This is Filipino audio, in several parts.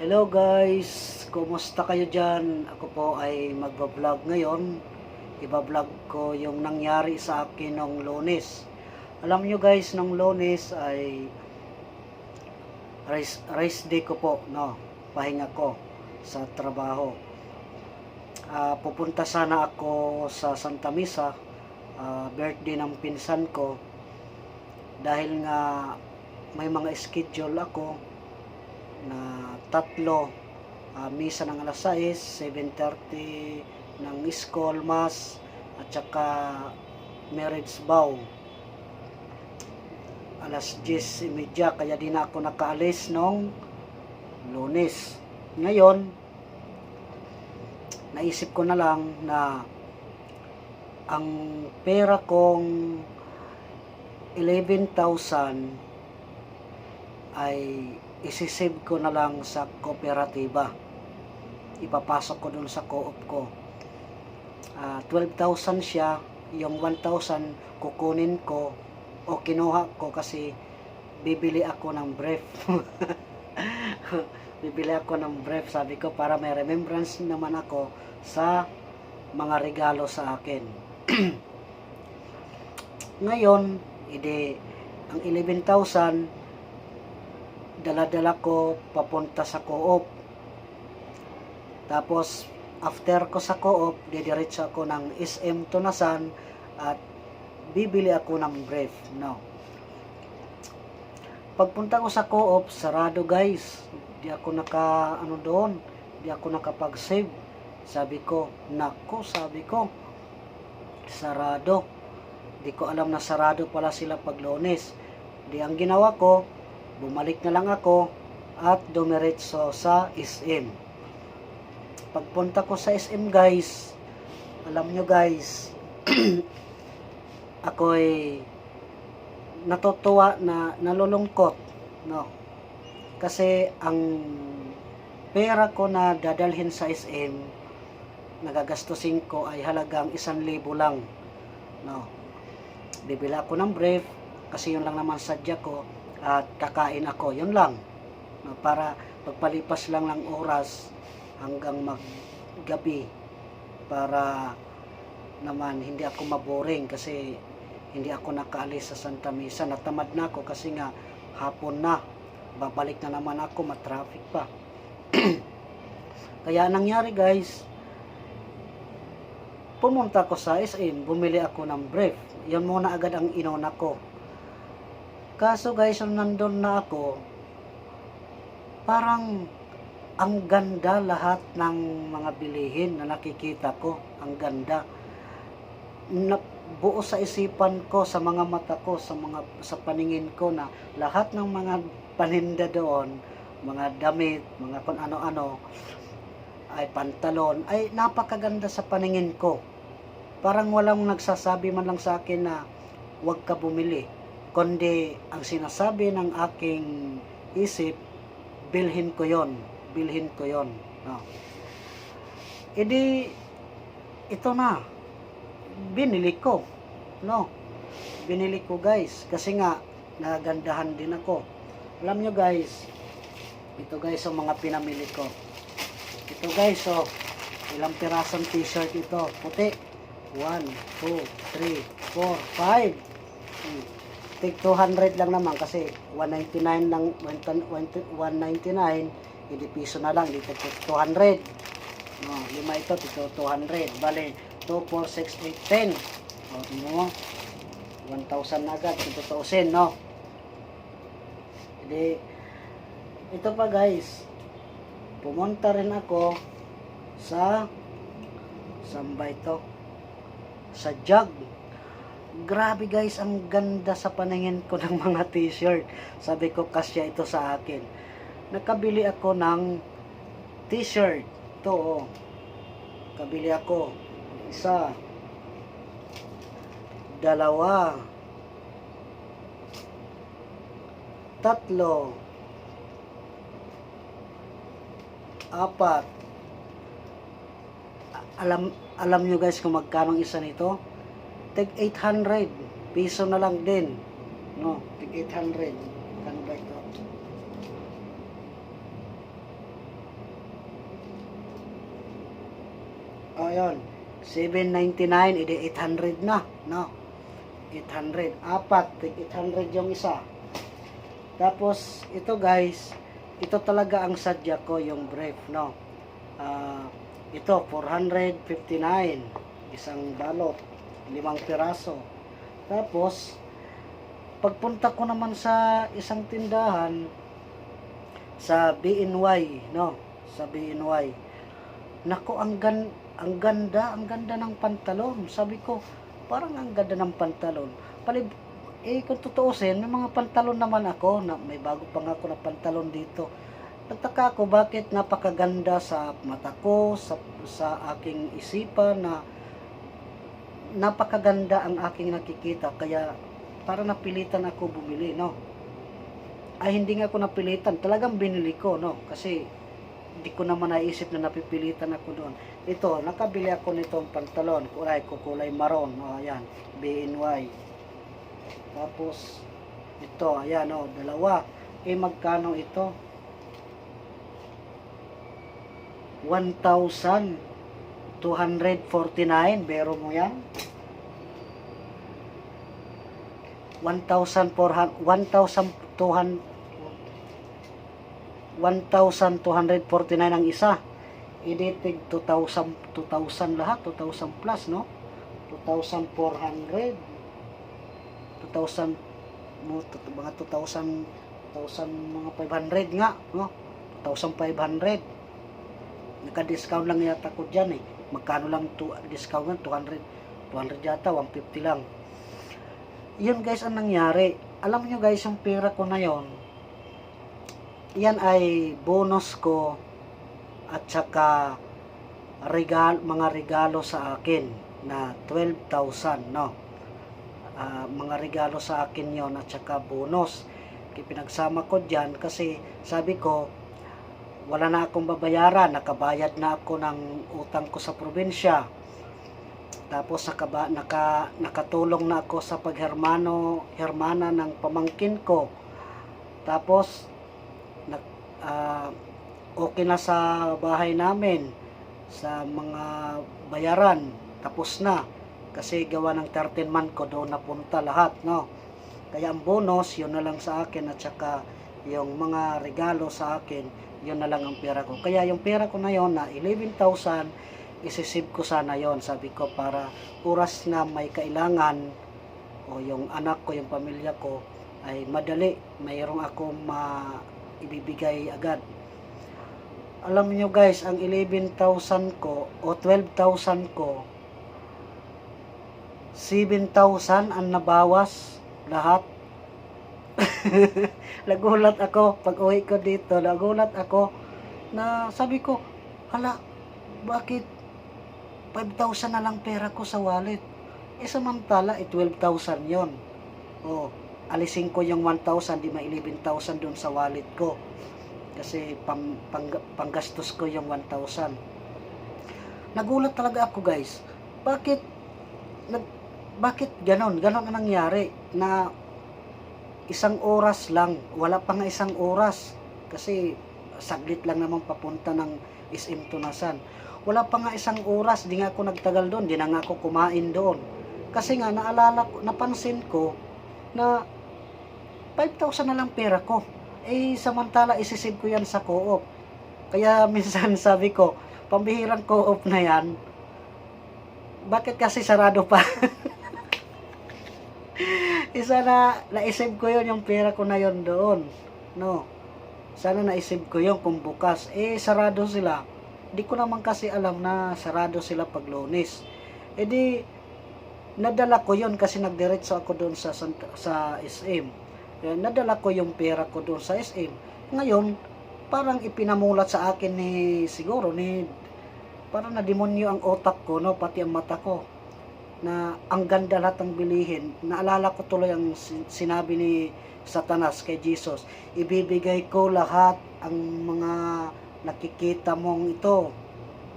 Hello guys, kumusta kayo dyan? Ako po ay magbablog ngayon. Ibablog ko yung nangyari sa akin nung lunes. Alam nyo guys, nung lunes ay race, race day ko po, no? Pahinga ko sa trabaho. Ah, pupunta sana ako sa Santa Misa, ah, birthday ng pinsan ko. Dahil nga may mga schedule ako na tatlo. Ah, misa ng alas 6, 7.30 ng school mass at saka marriage vow. Alas 10.30 kaya di na ako nakaalis nung lunes. Ngayon naisip ko na lang na ang pera kong 11,000 ay isisave ko na lang sa kooperatiba. Ipapasok ko dun sa co-op ko. Ah, 12,000 siya, yung 1,000 kukunin ko o kinuha ko kasi bibili ako ng brief. bibili ako ng brief, sabi ko, para may remembrance naman ako sa mga regalo sa akin. Ngayon, ide, ang 11,000 dala-dala ko papunta sa co-op. Tapos, after ko sa co-op, didiretso ako ng SM Tunasan at bibili ako ng brief. No. Pagpunta ko sa co-op, sarado guys. Di ako naka, ano doon, di ako nakapag-save. Sabi ko, nako, sabi ko, sarado. Di ko alam na sarado pala sila pag lunes. Di ang ginawa ko, bumalik na lang ako at dumiretso sa SM. Pagpunta ko sa SM guys, alam nyo guys, ako'y natutuwa na nalulungkot, no? Kasi ang pera ko na dadalhin sa SM, nagagastusin ko ay halagang isang libo lang, no? Bibila ako ng brief, kasi yun lang naman sadya ko, at kakain ako. Yun lang. No, para pagpalipas lang ng oras hanggang maggabi para naman hindi ako maboring kasi hindi ako nakaalis sa Santa Misa. Natamad na ako kasi nga hapon na. Babalik na naman ako, matraffic pa. Kaya nangyari guys, pumunta ko sa SM, bumili ako ng brief. Yan muna agad ang inuna ko. Kaso guys, nung nandun na ako, parang ang ganda lahat ng mga bilihin na nakikita ko. Ang ganda. Na, buo sa isipan ko, sa mga mata ko, sa mga sa paningin ko na lahat ng mga paninda doon, mga damit, mga kung ano-ano, ay pantalon, ay napakaganda sa paningin ko. Parang walang nagsasabi man lang sa akin na huwag ka bumili kundi ang sinasabi ng aking isip, bilhin ko yon, bilhin ko yon. No. Edi, ito na, binili ko. No, binili ko guys, kasi nga, nagandahan din ako. Alam nyo guys, ito guys ang mga pinamili ko. Ito guys, oh, ilang pirasong t-shirt ito, puti. 1, 2, 3, 4, 5. Tig 200 lang naman kasi 199 lang 199 hindi piso na lang dito 200 no lima ito dito 200 bale 2 4 6 8 10 o tingnan mo 1,000 na agad 2,000 no. Hindi. Ito pa guys. Pumunta rin ako sa saan ba sa jug grabe guys, ang ganda sa paningin ko ng mga t-shirt. Sabi ko, kasya ito sa akin. Nakabili ako ng t-shirt. Ito, oh. Kabili ako. Isa. Dalawa. Tatlo. Apat. Alam alam nyo guys kung magkano isa nito? tag 800 piso na lang din. No tag 800 kano ba ito ayun 799 edi 800 na no? 800 apat tag 800 yung isa. Tapos ito guys ito talaga ang sadya ko yung brief no? Uh, ito 459 isang balot. Limang piraso. Tapos, pagpunta ko naman sa isang tindahan, sa BNY, no? Sa BNY. Nako, ang gan ang ganda, ang ganda ng pantalon. Sabi ko, parang ang ganda ng pantalon. Palib eh kung tutuusin, may mga pantalon naman ako na may bago pa nga ako na pantalon dito. Nagtaka ako bakit napakaganda sa mata ko, sa, sa aking isipan na napakaganda ang aking nakikita. Kaya para napilitan ako bumili, no? Ay hindi nga ako napilitan, talagang binili ko, no? Kasi hindi ko naman naisip na napipilitan ako doon. Ito, nakabili ako nitong pantalon, kulay ko, kulay maroon, o ayan, BNY. Tapos, ito, ayan, o, dalawa. Eh, magkano ito? 1,249, bero mo yan? 1,400, 1,200, 1,249 ang isa. Iditig 2,000, 2,000 lahat, 2,000 plus, no? 2,400. 2,000, mo, mga 2,000, 2,000, mga 500 nga, no? 2,500. Naka-discount lang yata ko dyan eh. Magkano lang to, discount nga, 200, 200 yata, 150 lang. Yun guys ang nangyari. Alam nyo guys, yung pera ko na yon yan ay bonus ko at saka regal, mga regalo sa akin na 12,000 no Ah, mga regalo sa akin yon at saka bonus pinagsama ko dyan kasi sabi ko wala na akong babayaran. Nakabayad na ako ng utang ko sa probinsya. Tapos nakaba, naka, nakatulong na ako sa paghermano hermana ng pamangkin ko. Tapos nag, ah, okay na sa bahay namin sa mga bayaran. Tapos na. Kasi gawa ng 13 month ko doon napunta lahat no? Kaya ang bonus yun na lang sa akin at saka yung mga regalo sa akin yun na lang ang pera ko kaya yung pera ko na yon na 11,000 isisip ko sana yon sabi ko para oras na may kailangan o yung anak ko yung pamilya ko ay madali mayroong ako ma ibibigay agad. Alam niyo guys, ang 11,000 ko o 12,000 ko 7,000 ang nabawas lahat. nagulat ako pag uwi ko dito, nagulat ako na sabi ko, hala, bakit 5,000 na lang pera ko sa wallet? Eh samantala, eh 12,000 yon. Oh, alisin ko yung 1,000, di ma 11,000 doon sa wallet ko. Kasi pang, pang, panggastos ko yung 1,000. Nagulat talaga ako guys. Bakit, nag, bakit ganon? Ganon ang nangyari na isang oras lang, wala pa nga isang oras. Kasi saglit lang naman papunta ng SM Tunasan. Wala pa nga isang oras, di nga ako nagtagal doon, di na nga ako kumain doon. Kasi nga naalala ko, napansin ko na 5,000 na lang pera ko. Eh, samantala, isisave ko yan sa co-op. Kaya minsan sabi ko, pambihirang co-op na yan, bakit kasi sarado pa? Isa na, naisave ko yon yung pera ko na yon doon. No. Sana naisave ko yon kung bukas. Eh, sarado sila. Di ko naman kasi alam na sarado sila pag lunes. Eh di, nadala ko yon kasi nagdiretso ako doon sa, sa SM. Eh, nadala ko yung pera ko doon sa SM. Ngayon, parang ipinamulat sa akin ni siguro ni parang na demonyo ang otak ko no pati ang mata ko na ang ganda lahat ng bilihin naalala ko tuloy ang sin- sinabi ni Satanas kay Jesus ibibigay ko lahat ang mga nakikita mong ito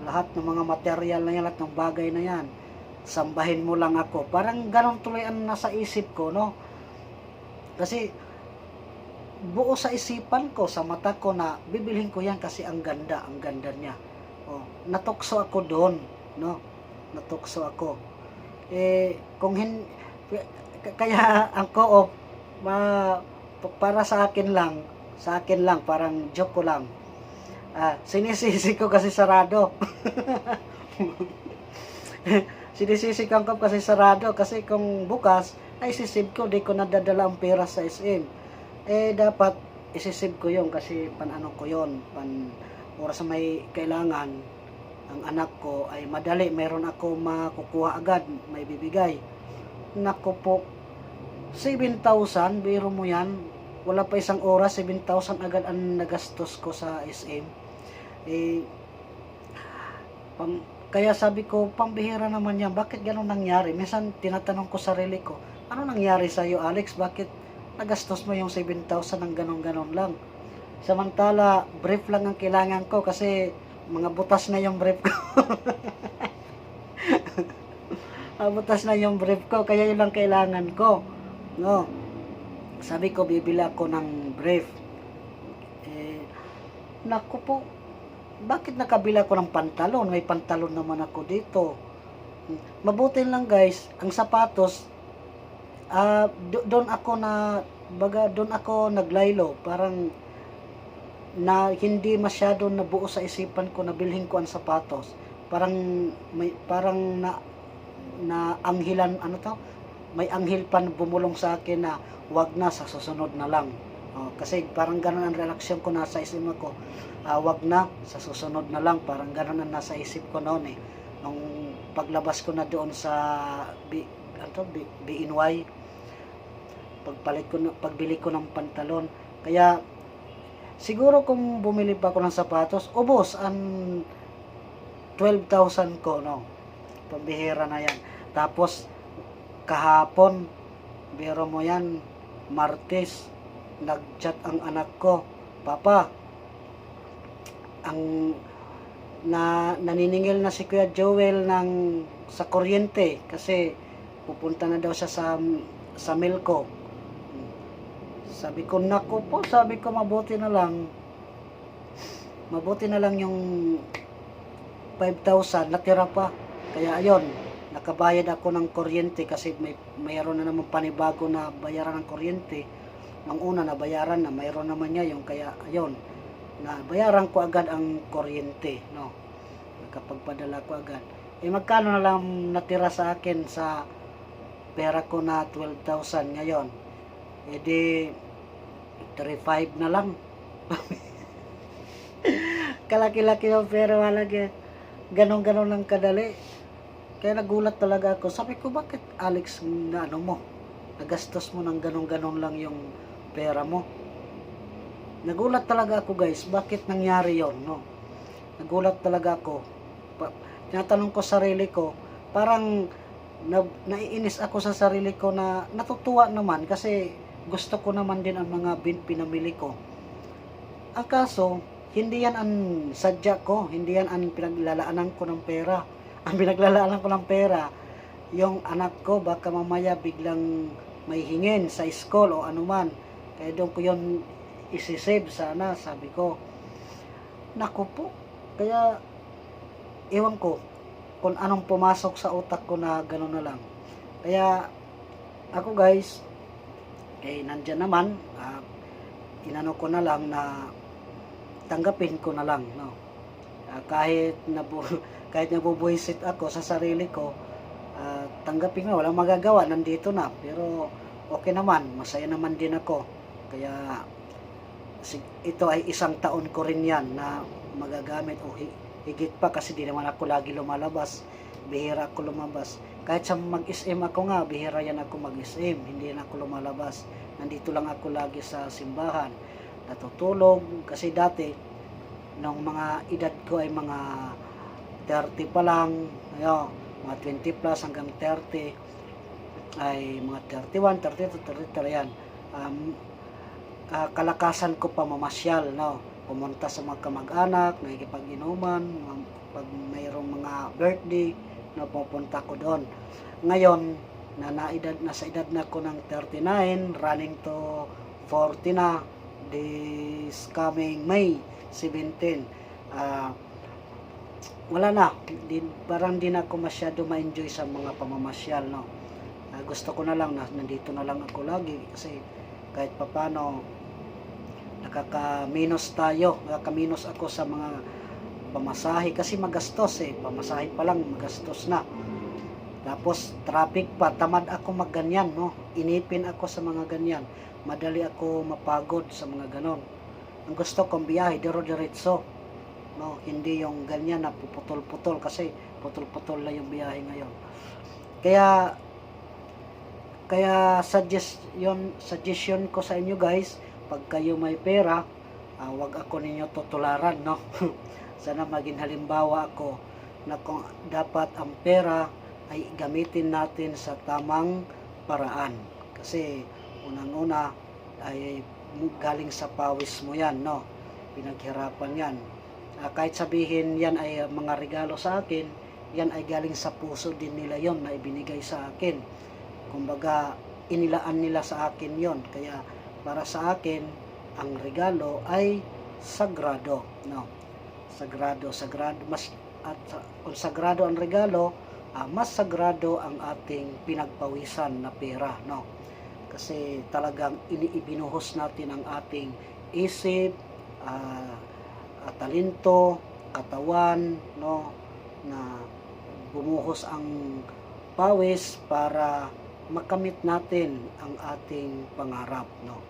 lahat ng mga material na yan lahat ng bagay na yan sambahin mo lang ako parang ganon tuloy ang nasa isip ko no kasi buo sa isipan ko, sa mata ko na bibilhin ko yan kasi ang ganda, ang ganda niya. Oh, natukso ako doon. no natukso ako eh kung hin kaya ang co-op ma, pa- para sa akin lang sa akin lang parang joke ko lang. Ah, sinisisi ko kasi sarado. Sinisisi ko kasi sarado kasi kung bukas ay sisib ko di ko nadadala ang pera sa SM eh dapat isisib ko yon kasi panano ko yon pan oras may kailangan ang anak ko ay madali meron ako makukuha agad may bibigay. Nako po 7,000 biro mo yan. Wala pa isang oras 7,000 agad ang nagastos ko sa SM eh pam, kaya sabi ko pambihira naman yan bakit ganun nangyari? Minsan tinatanong ko sarili ko ano nangyari sa iyo Alex? Bakit nagastos mo yung 7,000 ng ganon-ganon lang? Samantala brief lang ang kailangan ko kasi mga butas na yung brief ko. Ah, butas na yung brief ko kaya yun lang kailangan ko no? Sabi ko bibili ako ng brief. Eh naku po bakit nakabila ko ng pantalon? May pantalon naman ako dito. Mabuti lang guys ang sapatos do- doon ako na baga doon ako naglaylo. Parang na hindi masyado nabuo sa isipan ko na bilhin ko ang sapatos. Parang may parang na na anghilan ano to? May anghel pa bumulong sa akin na wag na sa susunod na lang. Oh, kasi parang ganun ang reaksyon ko nasa isip ko. Ah, wag na sa susunod na lang. Parang ganun ang nasa isip ko noon eh. Nung paglabas ko na doon sa B, ano B, BNY pagpalit ko na, pagbili ko ng pantalon. Kaya siguro kung bumili pa ako ng sapatos ubos ang 12,000 ko no? Pambihira na yan. Tapos kahapon biro mo yan martes nagchat ang anak ko papa ang na naniningil na si Kuya Joel ng sa kuryente kasi pupunta na daw siya sa sa Milko sabi ko nako po sabi ko mabuti na lang. Mabuti na lang yung 5,000 natira pa. Kaya ayon nakabayad ako ng kuryente kasi may mayroon na naman panibago na bayaran ng kuryente. Nung una na bayaran na mayroon naman niya yung kaya ayon na bayaran ko agad ang kuryente no? Nakapagpadala ko agad. Eh magkano na lang natira sa akin sa pera ko na 12,000 ngayon? Eh di 35 na lang. Kalaki-laki yung pera malagi ganon-ganon lang kadali. Kaya nagulat talaga ako. Sabi ko bakit Alex na ano mo? Nagastos mo ng ganon-ganon lang yung pera mo. Nagulat talaga ako guys. Bakit nangyari yon no? Nagulat talaga ako. Pa, tinatanong ko sarili ko. Parang na, naiinis ako sa sarili ko na natutuwa naman kasi gusto ko naman din ang mga bin pinamili ko. Ang kaso hindi yan ang sadya ko. Hindi yan ang pinaglalaanan ko ng pera. Ang pinaglalaanan ko ng pera yung anak ko baka mamaya biglang may hingin sa school o anuman. Kaya doon ko yun isisave sana sabi ko. Naku po kaya ewan ko kung anong pumasok sa utak ko na gano'n na lang. Kaya ako guys eh nandyan naman ah, inano ko na lang na tanggapin ko na lang no? Ah, kahit nabu kahit nabubuhisit ako sa sarili ko ah, tanggapin mo walang magagawa nandito na. Pero okay naman masaya naman din ako. Kaya ito ay isang taon ko rin yan na magagamit o hi- higit pa kasi di naman ako lagi lumalabas bihira ako lumabas kahit sa mag-SM ako nga bihira yan ako mag-SM hindi na ako lumalabas. Nandito lang ako lagi sa simbahan. Natutulog kasi dati nung mga edad ko ay mga 30 pa lang ayo, mga 20 plus hanggang 30 ay mga 31, 32, 33 yan um, ah, kalakasan ko pa mamasyal no? Pumunta sa mga kamag-anak nakikipag-inuman pag mayroong mga birthday no pupunta ko doon ngayon na naedad na sa edad na ko ng 39 running to 40 na this coming May 17 ah wala na. Di, parang di na ako masyado ma-enjoy sa mga pamamasyal, no. Ah, gusto ko na lang na nandito na lang ako lagi kasi kahit papano nakaka-minus tayo, nakaka-minus ako sa mga pamasahe kasi magastos eh, pamasahe pa lang magastos na. Tapos traffic pa, tamad ako magganyan, no. Inipin ako sa mga ganyan. Madali ako mapagod sa mga ganon. Ang gusto kong biyahe, diro-diretso. No, hindi yung ganyan na puputol-putol kasi putol-putol na yung biyahe ngayon. Kaya kaya suggestion suggestion ko sa inyo guys, pag kayo may pera, ah, wag ako ninyo tutularan, no. Sana maging halimbawa ako na kung dapat ang pera ay gamitin natin sa tamang paraan. Kasi unang-una ay galing sa pawis mo yan, no? Pinaghirapan yan. Ah, kahit sabihin yan ay mga regalo sa akin, yan ay galing sa puso din nila yon na ibinigay sa akin. Kumbaga, inilaan nila sa akin yon Kaya para sa akin, ang regalo ay sagrado, no? Sagrado, sagrado, mas at kung sagrado ang regalo, ah, mas sagrado ang ating pinagpawisan na pera, no? Kasi talagang iniibinuhos natin ang ating isip, ah, talento, katawan, no? Na bumuhos ang pawis para makamit natin ang ating pangarap, no?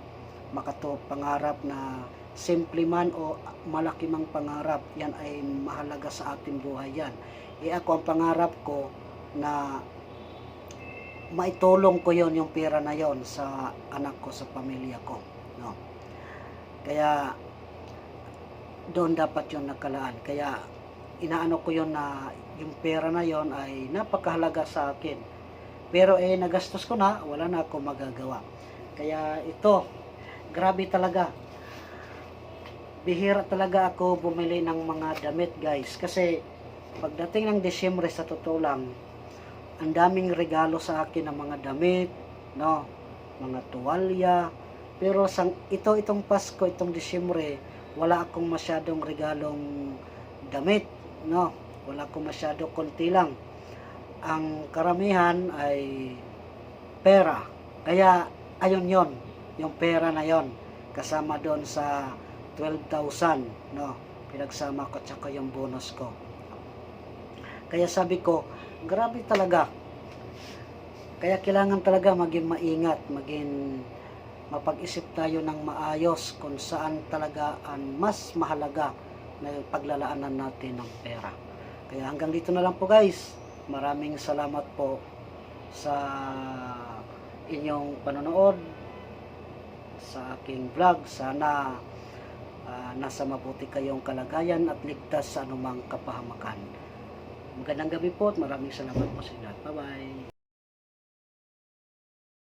Makato pangarap na simple man o malaki mang pangarap, yan ay mahalaga sa ating buhay yan. E ako ang pangarap ko na maitulong ko yon yung pera na yon sa anak ko, sa pamilya ko. No? Kaya doon dapat yon nakalaan. Kaya inaano ko yon na yung pera na yon ay napakahalaga sa akin. Pero eh nagastos ko na, wala na ako magagawa. Kaya ito, grabe talaga. Bihira talaga ako bumili ng mga damit guys. Kasi pagdating ng Desyembre sa totoo lang, ang daming regalo sa akin ng mga damit, no, mga tuwalya. Pero sang ito itong Pasko, itong Disyembre, wala akong masyadong regalong damit, no. Wala akong masyado konti lang. Ang karamihan ay pera. Kaya ayun yon, yung pera na yon kasama doon sa 12,000, no. Pinagsama ko tsaka yung bonus ko. Kaya sabi ko, grabe talaga. Kaya kailangan talaga maging maingat, maging mapag-isip tayo ng maayos kung saan talaga ang mas mahalaga na paglalaanan natin ng pera. Kaya hanggang dito na lang po guys. Maraming salamat po sa inyong panonood sa aking vlog. Sana ah, nasa mabuti kayong kalagayan at ligtas sa anumang kapahamakan. Magandang gabi po at maraming salamat po sa inyo. Bye-bye.